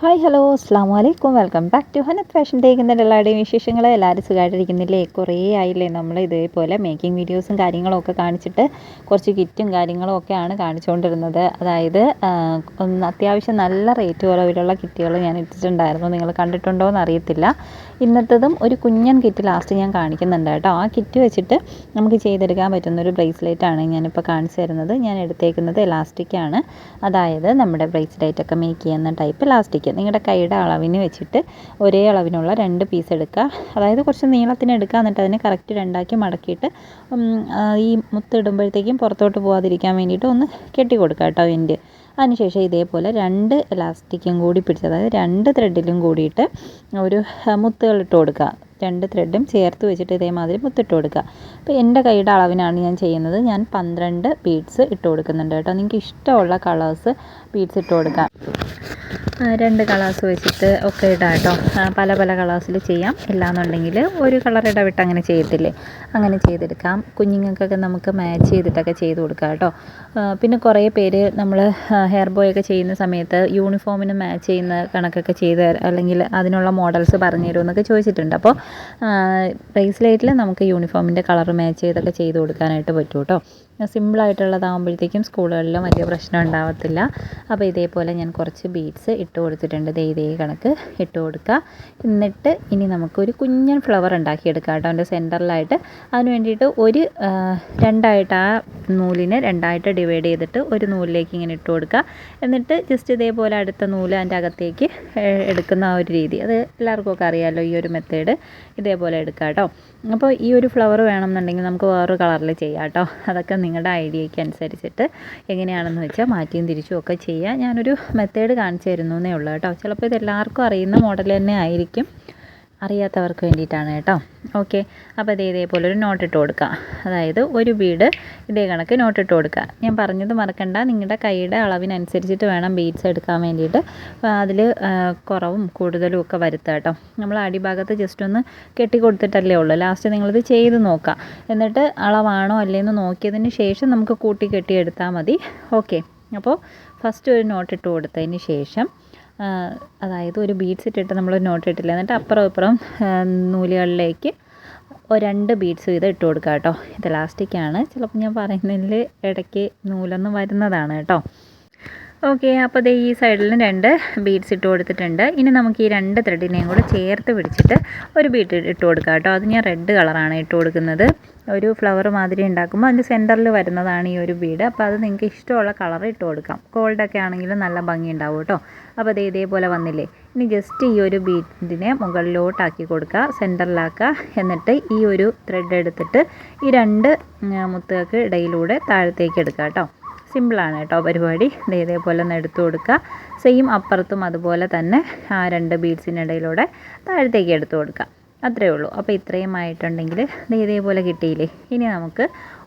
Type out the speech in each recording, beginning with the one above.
Hi hello അസ്സാം വലൈക്കും welcome back to Hanath fashion ടേക്കുന്ന എല്ലാവരുടെയും വിശേഷങ്ങൾ എല്ലാവരും സുഖമായിട്ടിരിക്കുന്നില്ലേ കുറേ ആയില്ലേ നമ്മൾ ഇതേപോലെ മേക്കിംഗ് വീഡിയോസും കാര്യങ്ങളും ഒക്കെ കാണിച്ചിട്ട് കുറച്ച് കിറ്റും കാര്യങ്ങളും ഒക്കെയാണ് കാണിച്ചുകൊണ്ടിരുന്നത്. അതായത് അത്യാവശ്യം നല്ല റേറ്റ് കുറവിലുള്ള കിറ്റുകൾ ഞാൻ ഇട്ടിട്ടുണ്ടായിരുന്നു. നിങ്ങൾ കണ്ടിട്ടുണ്ടോ എന്ന് അറിയത്തില്ല ഇന്നത്തതും ഒരു കുഞ്ഞൻ കിറ്റ് ലാസ്റ്റ് ഞാൻ കാണിക്കുന്നുണ്ട് കേട്ടോ. ആ കിറ്റ് വെച്ചിട്ട് നമുക്ക് ചെയ്തെടുക്കാൻ പറ്റുന്ന ഒരു ബ്രേസ്ലെറ്റ് ആണ് ഞാനിപ്പോൾ കാണിച്ചു തരുന്നത്. ഞാൻ എടുത്തേക്കുന്നത് ഇലാസ്റ്റിക്കാണ് അതായത് നമ്മുടെ ബ്രേസ്ലെറ്റ് ഒക്കെ മേക്ക് ചെയ്യുന്ന ടൈപ്പ് എലാസ്റ്റിക് നിങ്ങളുടെ കൈയുടെ അളവിന് വെച്ചിട്ട് ഒരേ അളവിനുള്ള രണ്ട് പീസ് എടുക്കുക. അതായത് കുറച്ച് നീളത്തിന് എടുക്കുക. എന്നിട്ട് അതിനെ കറക്റ്റ് രണ്ടാക്കി മടക്കിയിട്ട് ഈ മുത്തിടുമ്പോഴത്തേക്കും പുറത്തോട്ട് പോകാതിരിക്കാൻ വേണ്ടിയിട്ട് ഒന്ന് കെട്ടി കൊടുക്കുക കേട്ടോ എന്റെ അതിനുശേഷം ഇതേപോലെ രണ്ട് ഇലാസ്റ്റിക്കും കൂടി പിടിച്ച് അതായത് രണ്ട് ത്രെഡിലും കൂടിയിട്ട് ഒരു മുത്തുകൾ ഇട്ട് കൊടുക്കുക. രണ്ട് ത്രെഡും ചേർത്ത് വെച്ചിട്ട് ഇതേമാതിരി മുത്തിട്ട് കൊടുക്കുക. അപ്പോൾ എന്റെ കൈയുടെ അളവിനാണ് ഞാൻ ചെയ്യുന്നത്. ഞാൻ പന്ത്രണ്ട് ബീഡ്സ് ഇട്ട് കൊടുക്കുന്നുണ്ട് കേട്ടോ. നിങ്ങൾക്ക് ഇഷ്ടമുള്ള കളേഴ്സ് ബീഡ്സ് ഇട്ട് കൊടുക്കാം. രണ്ട് കളേഴ്സ് വെച്ചിട്ട് ഒക്കെ ഇടാം കേട്ടോ. പല പല കളേഴ്സിൽ ചെയ്യാം. ഇല്ലാന്നുണ്ടെങ്കിൽ ഒരു കളർ ഇടവിട്ട് അങ്ങനെ ചെയ്യത്തില്ലേ അങ്ങനെ ചെയ്തെടുക്കാം. കുഞ്ഞുങ്ങൾക്കൊക്കെ നമുക്ക് മാച്ച് ചെയ്തിട്ടൊക്കെ ചെയ്ത് കൊടുക്കാം കേട്ടോ. പിന്നെ കുറേ പേര് നമ്മൾ ഹെയർ ബോയ് ഒക്കെ ചെയ്യുന്ന സമയത്ത് യൂണിഫോമിന് മാച്ച് ചെയ്യുന്ന കണക്കൊക്കെ ചെയ്ത് അല്ലെങ്കിൽ അതിനുള്ള മോഡൽസ് പറഞ്ഞു തരുമെന്നൊക്കെ ചോദിച്ചിട്ടുണ്ട്. അപ്പോൾ ബ്രേസ്ലൈറ്റിൽ നമുക്ക് യൂണിഫോമിന്റെ കളർ മാച്ച് ചെയ്തൊക്കെ ചെയ്ത് കൊടുക്കാനായിട്ട് പറ്റും കേട്ടോ. സിമ്പിളായിട്ടുള്ളതാകുമ്പോഴത്തേക്കും സ്കൂളുകളിലും വലിയ പ്രശ്നം ഉണ്ടാവത്തില്ല. അപ്പോൾ ഇതേപോലെ ഞാൻ കുറച്ച് ബീഡ്സ് ഇട്ട് കൊടുത്തിട്ടുണ്ട്. ദേ ഇതേ കണക്ക് ഇട്ട് കൊടുക്കുക. എന്നിട്ട് ഇനി നമുക്കൊരു കുഞ്ഞൻ ഫ്ലവർ ഉണ്ടാക്കിയെടുക്കാം കേട്ടോ. അതിന്റെ സെന്ററിലായിട്ട് അതിന് വേണ്ടിയിട്ട് ഒരു രണ്ടായിട്ട് ആ നൂലിനെ രണ്ടായിട്ട് ഡിവൈഡ് ചെയ്തിട്ട് ഒരു നൂലിലേക്ക് ഇങ്ങനെ ഇട്ട് കൊടുക്കുക. എന്നിട്ട് ജസ്റ്റ് ഇതേപോലെ അടുത്ത നൂൽ അതിന്റെ അകത്തേക്ക് എടുക്കുന്ന ആ ഒരു രീതി. അത് എല്ലാവർക്കും ഒക്കെ അറിയാമല്ലോ ഈ ഒരു മെത്തേഡ് ഇതേപോലെ എടുക്കുക കേട്ടോ. അപ്പോൾ ഈ ഒരു ഫ്ലവർ വേണമെന്നുണ്ടെങ്കിൽ നമുക്ക് വേറൊരു കളറിൽ ചെയ്യാം കേട്ടോ. അതൊക്കെ നിങ്ങളുടെ ഐഡിയയ്ക്ക് അനുസരിച്ചിട്ട് എങ്ങനെയാണെന്ന് വെച്ചാൽ മാറ്റിയും തിരിച്ചും ഒക്കെ ചെയ്യാം. ഞാനൊരു മെത്തേഡ് കാണിച്ചു തരുന്നു എന്നേ ഉള്ളൂ കേട്ടോ. ചിലപ്പോൾ ഇത് എല്ലാവർക്കും അറിയുന്ന മോഡൽ തന്നെ ആയിരിക്കും. അറിയാത്തവർക്ക് വേണ്ടിയിട്ടാണ് കേട്ടോ. ഓക്കെ അപ്പോൾ ഇത് ഇതേപോലെ ഒരു നോട്ട് ഇട്ട് കൊടുക്കുക അതായത് ഒരു ബീഡ് ഇതേ കണക്ക് നോട്ട് ഇട്ട് കൊടുക്കുക ഞാൻ പറഞ്ഞത് മറക്കണ്ട. നിങ്ങളുടെ കൈയുടെ അളവിനനുസരിച്ചിട്ട് വേണം ബീഡ്സ് എടുക്കാൻ വേണ്ടിയിട്ട്. അതിൽ കുറവും കൂടുതലും ഒക്കെ വരുത്തുക കേട്ടോ. നമ്മൾ അടിഭാഗത്ത് ജസ്റ്റ് ഒന്ന് കെട്ടി കൊടുത്തിട്ടല്ലേ ഉള്ളൂ. ലാസ്റ്റ് നിങ്ങളിത് ചെയ്ത് നോക്കാം. എന്നിട്ട് അളവാണോ അല്ലേന്ന് നോക്കിയതിന് ശേഷം നമുക്ക് കൂട്ടി കെട്ടി എടുത്താൽ മതി. ഓക്കെ അപ്പോൾ ഫസ്റ്റ് ഒരു നോട്ട് ഇട്ട് കൊടുത്തതിന് ശേഷം അതായത് ഒരു ബീഡ്സ് ഇട്ടിട്ട് നമ്മൾ നോട്ട് ഇട്ടില്ല? എന്നിട്ട് അപ്പുറം ഇപ്പുറം നൂലുകളിലേക്ക് രണ്ട് ബീഡ്സ് വീതം ഇട്ട് കൊടുക്കുക കേട്ടോ ഇത് ഇലാസ്റ്റിക്കാണ് ചിലപ്പോൾ ഞാൻ പറയുന്നതിൽ ഇടയ്ക്ക് നൂലൊന്നും വരുന്നതാണ് കേട്ടോ ഓക്കെ അപ്പോൾ ദേ ഈ സൈഡിൽ രണ്ട് ബീഡ്സ് ഇട്ട് കൊടുത്തിട്ടുണ്ട്. ഇനി നമുക്ക് ഈ രണ്ട് ത്രെഡിനെയും കൂടെ ചേർത്ത് പിടിച്ചിട്ട് ഒരു ബീഡ് ഇട്ട് കൊടുക്കാം കേട്ടോ. അത് ഞാൻ റെഡ് കളറാണ് ഇട്ട് കൊടുക്കുന്നത്. ഒരു ഫ്ലവർ മാതിരി ഉണ്ടാക്കുമ്പോൾ അതിന്റെ സെന്ററിൽ വരുന്നതാണ് ഈ ഒരു ബീഡ് അപ്പോൾ അത് നിങ്ങൾക്ക് ഇഷ്ടമുള്ള കളർ ഇട്ട് കൊടുക്കാം. ഗോൾഡൊക്കെ ആണെങ്കിലും നല്ല ഭംഗി ഉണ്ടാവും കേട്ടോ. അപ്പോൾ അത് ഇതേപോലെ വന്നില്ലേ. ഇനി ജസ്റ്റ് ഈ ഒരു ബീഡിനെ മുകളിലോട്ടാക്കി കൊടുക്കുക സെന്ററിലാക്കുക എന്നിട്ട് ഈ ഒരു ത്രെഡ് എടുത്തിട്ട് ഈ രണ്ട് മുത്തുകൾക്ക് ഇടയിലൂടെ താഴത്തേക്ക് എടുക്കുക കേട്ടോ. സിമ്പിളാണ് കേട്ടോ പരിപാടി. ഇതേപോലെ ഒന്ന് എടുത്തു കൊടുക്കുക. സെയിം അപ്പുറത്തും അതുപോലെ തന്നെ ആ രണ്ട് ബീഡ്സിനിടയിലൂടെ താഴത്തേക്ക് എടുത്തു കൊടുക്കുക. അത്രയേ ഉള്ളൂ. അപ്പോൾ ഇത്രയും ആയിട്ടുണ്ടെങ്കിൽ ഇതേപോലെ കിട്ടിയില്ലേ? ഇനി നമുക്ക്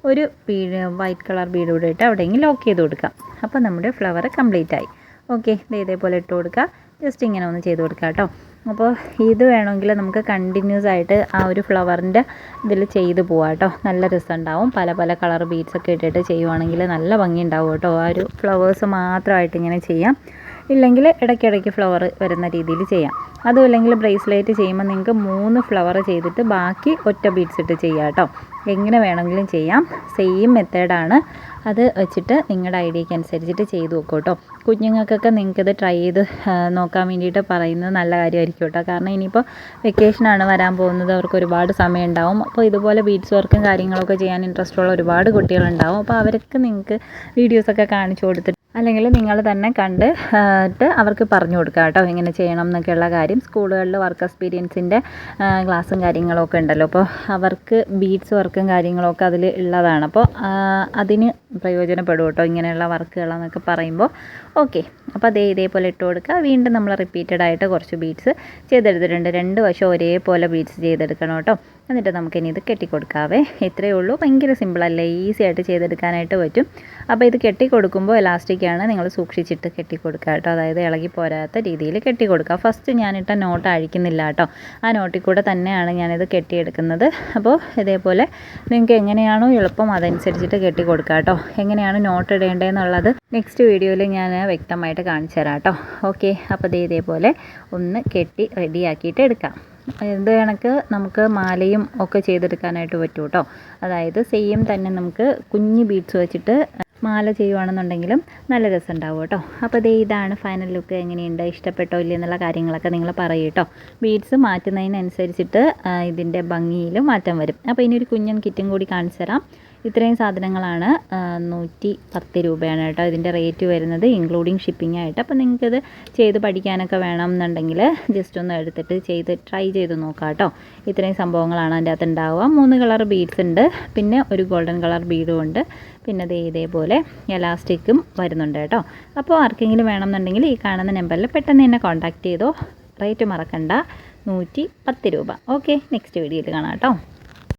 ഒരു ബീഡ് വൈറ്റ് കളർ ബീഡ് കൂടെ ഇട്ട് അവിടെയെങ്കിലും ലോക്ക് ചെയ്ത് കൊടുക്കാം അപ്പോൾ നമ്മുടെ ഫ്ലവർ കംപ്ലീറ്റ് ആയി. ഓക്കെ ഇതേപോലെ ഇട്ട് കൊടുക്കുക. ജസ്റ്റ് ഇങ്ങനെ ഒന്ന് ചെയ്ത് കൊടുക്കുക കേട്ടോ. അപ്പോൾ ഇത് വേണമെങ്കിൽ നമുക്ക് കണ്ടിന്യൂസ് ആയിട്ട് ആ ഒരു ഫ്ലവറിന്റെ ഇതിൽ ചെയ്ത് പോവാം കേട്ടോ. നല്ല രസമുണ്ടാവും. പല പല കളർ ബീഡ്സ് ഒക്കെ ഇട്ടിട്ട് ചെയ്യുവാണെങ്കിൽ നല്ല ഭംഗി ഉണ്ടാവും കേട്ടോ. ആ ഒരു ഫ്ലവേഴ്സ് മാത്രമായിട്ട് ഇങ്ങനെ ചെയ്യാം. ഇല്ലെങ്കിൽ ഇടയ്ക്കിടയ്ക്ക് ഫ്ലവർ വരുന്ന രീതിയിൽ ചെയ്യാം. അതും ഇല്ലെങ്കിൽ ബ്രേസ്ലെറ്റ് ചെയ്യുമ്പോൾ നിങ്ങൾക്ക് മൂന്ന് ഫ്ലവർ ചെയ്തിട്ട് ബാക്കി ഒറ്റ ബീഡ്സ് ഇട്ട് ചെയ്യാം കേട്ടോ. എങ്ങനെ വേണമെങ്കിലും ചെയ്യാം. സെയിം മെത്തേഡാണ് അത് വെച്ചിട്ട് നിങ്ങളുടെ ഐഡിയയ്ക്ക് അനുസരിച്ചിട്ട് ചെയ്ത് നോക്കൂ കേട്ടോ. കുഞ്ഞുങ്ങൾക്കൊക്കെ നിങ്ങൾക്കിത് ട്രൈ ചെയ്ത് നോക്കാൻ വേണ്ടിയിട്ട് പറയുന്നത് നല്ല കാര്യമായിരിക്കും കേട്ടോ. കാരണം ഇനിയിപ്പോൾ വെക്കേഷനാണ് വരാൻ പോകുന്നത്. അവർക്ക് ഒരുപാട് സമയം ഉണ്ടാവും അപ്പോൾ ഇതുപോലെ ബീഡ്സ് വർക്കും കാര്യങ്ങളൊക്കെ ചെയ്യാൻ ഇൻട്രസ്റ്റ് ഉള്ള ഒരുപാട് കുട്ടികളുണ്ടാവും. അപ്പോൾ അവർക്ക് നിങ്ങൾക്ക് വീഡിയോസൊക്കെ കാണിച്ചു കൊടുത്തിട്ട് അല്ലെങ്കിൽ നിങ്ങൾ തന്നെ കണ്ട് ആ, ട്ട് അവർക്ക് പറഞ്ഞു കൊടുക്കുക കേട്ടോ എങ്ങനെ ചെയ്യണം എന്നൊക്കെയുള്ള കാര്യം. സ്കൂളുകളിൽ വർക്ക് എക്സ്പീരിയൻസിന്റെ ക്ലാസ്സും കാര്യങ്ങളൊക്കെ ഉണ്ടല്ലോ. അപ്പോൾ അവർക്ക് ബീഡ്സ് വർക്കും കാര്യങ്ങളൊക്കെ അതിൽ ഉള്ളതാണ്. അപ്പോൾ അതിന് പ്രയോജനപ്പെടും കേട്ടോ ഇങ്ങനെയുള്ള വർക്കുകളെന്നൊക്കെ പറയുമ്പോൾ. ഓക്കെ. അപ്പോൾ അതേ ഇതേപോലെ ഇട്ട് കൊടുക്കുക. വീണ്ടും നമ്മൾ റിപ്പീറ്റഡ് ആയിട്ട് കുറച്ച് ബീഡ്സ് ചെയ്തെടുത്തിട്ടുണ്ട്. രണ്ട് വശം ഒരേപോലെ ബീഡ്സ് ചെയ്തെടുക്കണം കേട്ടോ. എന്നിട്ട് നമുക്ക് ഇനി ഇത് കെട്ടിക്കൊടുക്കാവേ. ഇത്രയേ ഉള്ളൂ. ഭയങ്കര സിമ്പിളല്ലേ ഈസി ആയിട്ട് ചെയ്തെടുക്കാനായിട്ട് പറ്റും. അപ്പോൾ ഇത് കെട്ടിക്കൊടുക്കുമ്പോൾ എലാസ്റ്റിക്കാണ് നിങ്ങൾ സൂക്ഷിച്ചിട്ട് കെട്ടിക്കൊടുക്കുക കേട്ടോ. അതായത് ഇളകി പോരാത്ത രീതിയിൽ കെട്ടിക്കൊടുക്കുക. ഫസ്റ്റ് ഞാനിട്ട നോട്ട് അഴിക്കുന്നില്ല കേട്ടോ. ആ നോട്ടിൽ കൂടെ തന്നെയാണ് ഞാനിത് കെട്ടിയെടുക്കുന്നത്. അപ്പോൾ ഇതേപോലെ നിങ്ങൾക്ക് എങ്ങനെയാണോ എളുപ്പം അതനുസരിച്ചിട്ട് കെട്ടിക്കൊടുക്കുക കേട്ടോ. എങ്ങനെയാണ് നോട്ട് ഇടേണ്ടതെന്നുള്ളത് നെക്സ്റ്റ് വീഡിയോയിൽ ഞാൻ വ്യക്തമായിട്ട് കാണിച്ചു തരാം കേട്ടോ ഓക്കെ അപ്പോൾ ദേ ഇതേപോലെ ഒന്ന് കെട്ടി റെഡിയാക്കിയിട്ട് എടുക്കാം. ഇത് കണക്ക് നമുക്ക് മാലയും ഒക്കെ ചെയ്തെടുക്കാനായിട്ട് പറ്റും കേട്ടോ അതായത് സെയിം തന്നെ നമുക്ക് കുഞ്ഞ് ബീഡ്സ് വെച്ചിട്ട് മാല ചെയ്യുവാണെന്നുണ്ടെങ്കിലും നല്ല രസം ഉണ്ടാവും കേട്ടോ അപ്പോൾ ദേ ഇതാണ് ഫൈനൽ ലുക്ക് എങ്ങനെയുണ്ട് ഇഷ്ടപ്പെട്ടോ ഇല്ല എന്നുള്ള കാര്യങ്ങളൊക്കെ നിങ്ങൾ പറയൂ കേട്ടോ ബീഡ്സ് മാറ്റുന്നതിനനുസരിച്ചിട്ട് ഇതിന്റെ ഭംഗിയിൽ മാറ്റം വരും. അപ്പോൾ ഇനി ഒരു കുഞ്ഞൻ കിറ്റും കൂടി കാണിച്ചു തരാം. ഇത്രയും സാധനങ്ങളാണ് നൂറ്റി പത്ത് രൂപയാണ് കേട്ടോ ഇതിന്റെ റേറ്റ് വരുന്നത് ഇൻക്ലൂഡിങ് ഷിപ്പിംഗ് ആയിട്ട്. അപ്പോൾ നിങ്ങൾക്കിത് ചെയ്ത് പഠിക്കാനൊക്കെ വേണം എന്നുണ്ടെങ്കിൽ ജസ്റ്റ് ഒന്ന് എടുത്തിട്ട് ചെയ്ത് ട്രൈ ചെയ്ത് നോക്കാം കേട്ടോ. ഇത്രയും സംഭവങ്ങളാണ് അതിന്റെ അകത്ത് ഉണ്ടാവുക. മൂന്ന് കളർ ബീഡ്സ് ഉണ്ട് പിന്നെ ഒരു ഗോൾഡൻ കളർ ബീഡും ഉണ്ട്. പിന്നെ ദേ ഇതേപോലെ എലാസ്റ്റിക്കും വരുന്നുണ്ട് കേട്ടോ. അപ്പോൾ ആർക്കെങ്കിലും വേണമെന്നുണ്ടെങ്കിൽ ഈ കാണുന്ന നമ്പറിൽ പെട്ടെന്ന് തന്നെ കോൺടാക്റ്റ് ചെയ്തോ. റേറ്റ് മറക്കണ്ട നൂറ്റി പത്ത് രൂപ. ഓക്കെ നെക്സ്റ്റ് വീഡിയോയിൽ കാണാം കേട്ടോ.